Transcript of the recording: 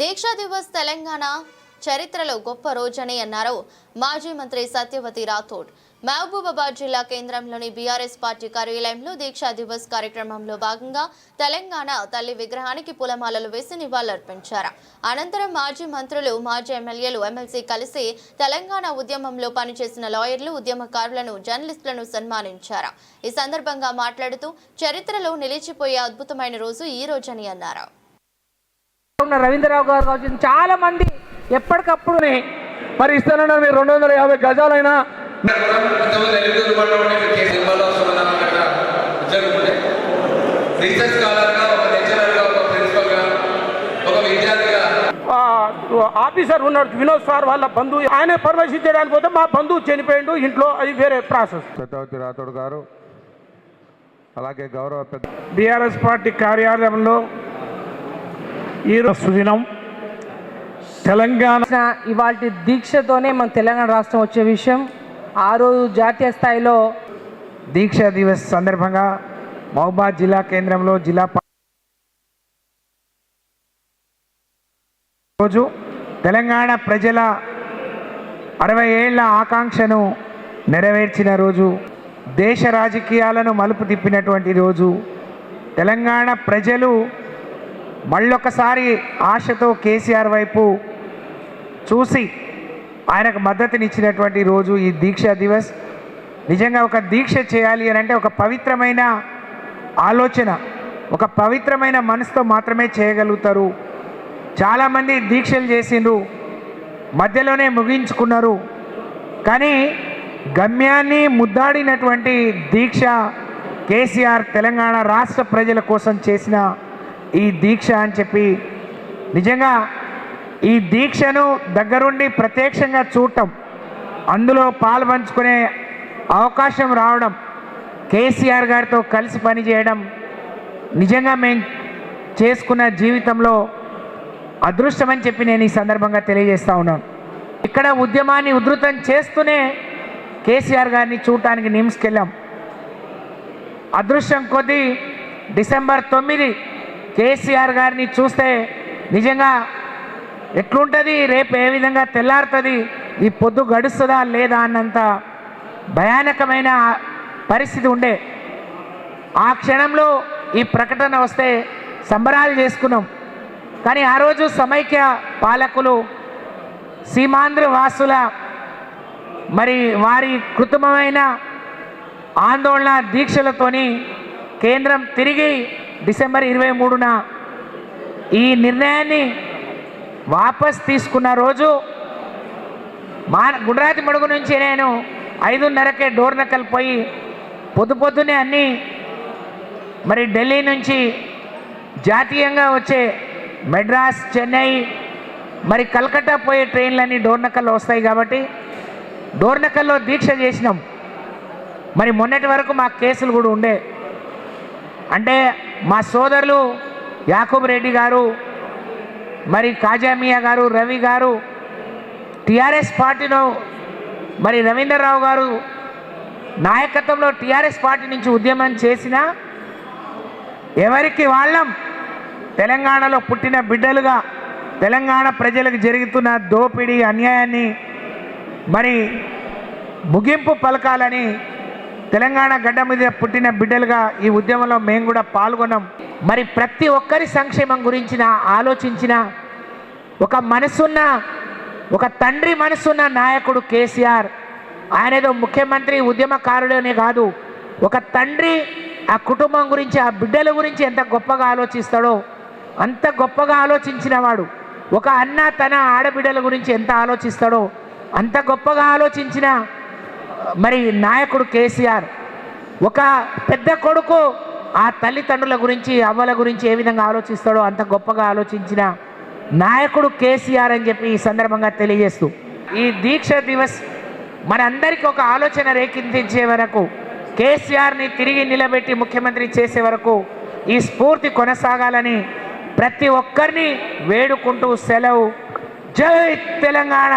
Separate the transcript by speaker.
Speaker 1: దీక్షా దివస్ తెలంగాణ చరిత్రలో గొప్ప రోజని అన్నారు మాజీ మంత్రి సత్యవతి రాథోడ్. మహబూబాబాద్ జిల్లా కేంద్రంలోని బీఆర్ఎస్ పార్టీ కార్యాలయంలో దీక్షా దివస్ కార్యక్రమంలో భాగంగా తెలంగాణ తల్లి విగ్రహానికి పూలమాలలు వేసి నివాళులర్పించారు. అనంతరం మాజీ మంత్రులు మాజీ ఎమ్మెల్యేలు ఎమ్మెల్సీ కలిసి తెలంగాణ ఉద్యమంలో పనిచేసిన లాయర్లు ఉద్యమకారులను జర్నలిస్టులను సన్మానించారు. ఈ సందర్భంగా మాట్లాడుతూ చరిత్రలో నిలిచిపోయే అద్భుతమైన రోజు ఈ రోజని అన్నారు.
Speaker 2: ఉన్న రవీంద్రరావు గారు కావచ్చు చాలా మంది ఎప్పటికప్పుడు
Speaker 3: మరి ఇస్తానన్నారు మీరు రెండు వందల యాభై గజాలైనా
Speaker 2: ఆఫీసర్ ఉన్నాడు వినోద్ సార్ వాళ్ళ బంధువు. ఆయన పరామర్శించడానికి పోతే మా బంధువు చనిపోయిండు ఇంట్లో అది వేరే ప్రాసెస్.
Speaker 3: సత్యవతి రాథోడ్ గారు అలాగే గౌరవ పెద్ద
Speaker 2: బీఆర్ఎస్ పార్టీ కార్యాలయంలో ఈరోజు సుదినం తెలంగాణ
Speaker 4: ఇవాళ దీక్షతోనే మన తెలంగాణ రాష్ట్రం వచ్చే విషయం. ఆ రోజు జాతీయ స్థాయిలో
Speaker 2: దీక్ష దివస్ సందర్భంగా మహబాద్ జిల్లా కేంద్రంలో జిల్లా రోజు తెలంగాణ ప్రజల అరవై ఏళ్ళ ఆకాంక్షను నెరవేర్చిన రోజు దేశ రాజకీయాలను మలుపు తిప్పినటువంటి రోజు తెలంగాణ ప్రజలు మళ్ళొకసారి ఆశతో కేసీఆర్ వైపు చూసి ఆయనకు మద్దతునిచ్చినటువంటి రోజు ఈ దీక్షా దివస్. నిజంగా ఒక దీక్ష చేయాలి అని అంటే ఒక పవిత్రమైన ఆలోచన ఒక పవిత్రమైన మనసుతో మాత్రమే చేయగలుగుతారు. చాలామంది దీక్షలు చేసిండ్రు మధ్యలోనే ముగించుకున్నారు. కానీ గమ్యాన్ని ముద్దాడినటువంటి దీక్ష కేసీఆర్ తెలంగాణ రాష్ట్ర ప్రజల కోసం చేసిన ఈ దీక్ష అని చెప్పి నిజంగా ఈ దీక్షను దగ్గరుండి ప్రత్యక్షంగా చూడటం అందులో పాల్పంచుకునే అవకాశం రావడం కేసీఆర్ గారితో కలిసి పనిచేయడం నిజంగా మేము చేసుకున్న జీవితంలో అదృష్టమని చెప్పి నేను ఈ సందర్భంగా తెలియజేస్తా ఉన్నాను ఇక్కడ ఉద్యమాన్ని ఉధృతం చేస్తూనే కేసీఆర్ గారిని చూడటానికి నిమ్స్కి వెళ్ళాం అదృష్టం కొద్దీ డిసెంబర్ తొమ్మిది కేసీఆర్ గారిని చూస్తే నిజంగా ఎట్లుంటుంది? రేపు ఏ విధంగా తెల్లారుతుంది? ఈ పొద్దు గడుస్తుందా లేదా అన్నంత భయానకమైన పరిస్థితి ఉండే. ఆ క్షణంలో ఈ ప్రకటన వస్తే సంబరాలు చేసుకున్నాం. కానీ ఆ రోజు సమైక్య పాలకులు సీమాంధ్ర వాసుల మరి వారి కృత్రిమమైన ఆందోళన దీక్షలతోని కేంద్రం తిరిగి డిసెంబర్ ఇరవై మూడున ఈ నిర్ణయాన్ని వాపస్ తీసుకున్న రోజు మా గుజరాత్ మడుగు నుంచి నేను ఐదున్నరకే డోర్నకల్ పోయి పొద్దు పొద్దునే అన్నీ మరి ఢిల్లీ నుంచి జాతీయంగా వచ్చే మెడ్రాస్ చెన్నై మరి కలకట్టా పోయే ట్రైన్లన్నీ డోర్నకల్లో వస్తాయి కాబట్టి డోర్నకల్లో దీక్ష చేసినాం. మరి మొన్నటి వరకు మా కేసులు కూడా ఉండే. అంటే మా సోదరులు యాకూబ్ రెడ్డి గారు మరి కాజామియా గారు రవి గారు టిఆర్ఎస్ పార్టీలో మరి రవీంద్రరావు గారు నాయకత్వంలో టిఆర్ఎస్ పార్టీ నుంచి ఉద్యమం చేసిన ఎవరికి వాళ్ళం? తెలంగాణలో పుట్టిన బిడ్డలుగా తెలంగాణ ప్రజలకు జరుగుతున్న దోపిడీ అన్యాయాన్ని మరి ముగింపు పలకాలని తెలంగాణ గడ్డ మీద పుట్టిన బిడ్డలుగా ఈ ఉద్యమంలో మేము కూడా పాల్గొన్నాం. మరి ప్రతి ఒక్కరి సంక్షేమం గురించిన ఆలోచించిన ఒక మనసున్న ఒక తండ్రి మనసున్న నాయకుడు కేసీఆర్. ఆయన ఏదో ముఖ్యమంత్రి ఉద్యమకారుడనే కాదు. ఒక తండ్రి ఆ కుటుంబం గురించి ఆ బిడ్డల గురించి ఎంత గొప్పగా ఆలోచిస్తాడో అంత గొప్పగా ఆలోచించిన వాడు. ఒక అన్న తన ఆడబిడ్డల గురించి ఎంత ఆలోచిస్తాడో అంత గొప్పగా ఆలోచించిన మరి నాయకుడు కేసీఆర్ ఒక పెద్ద కొడుకు ఆ తల్లిదండ్రుల గురించి అవ్వల గురించి ఏ విధంగా ఆలోచిస్తాడో అంత గొప్పగా ఆలోచించిన నాయకుడు కేసీఆర్ అని చెప్పి ఈ సందర్భంగా తెలియజేస్తూ ఈ దీక్ష దివస్ మనందరికీ ఒక ఆలోచన రేకెత్తించే వరకు కేసీఆర్ని తిరిగి నిలబెట్టి ముఖ్యమంత్రి చేసే వరకు ఈ స్ఫూర్తి కొనసాగాలని ప్రతి ఒక్కరిని వేడుకుంటూ సెలవు. జై తెలంగాణ!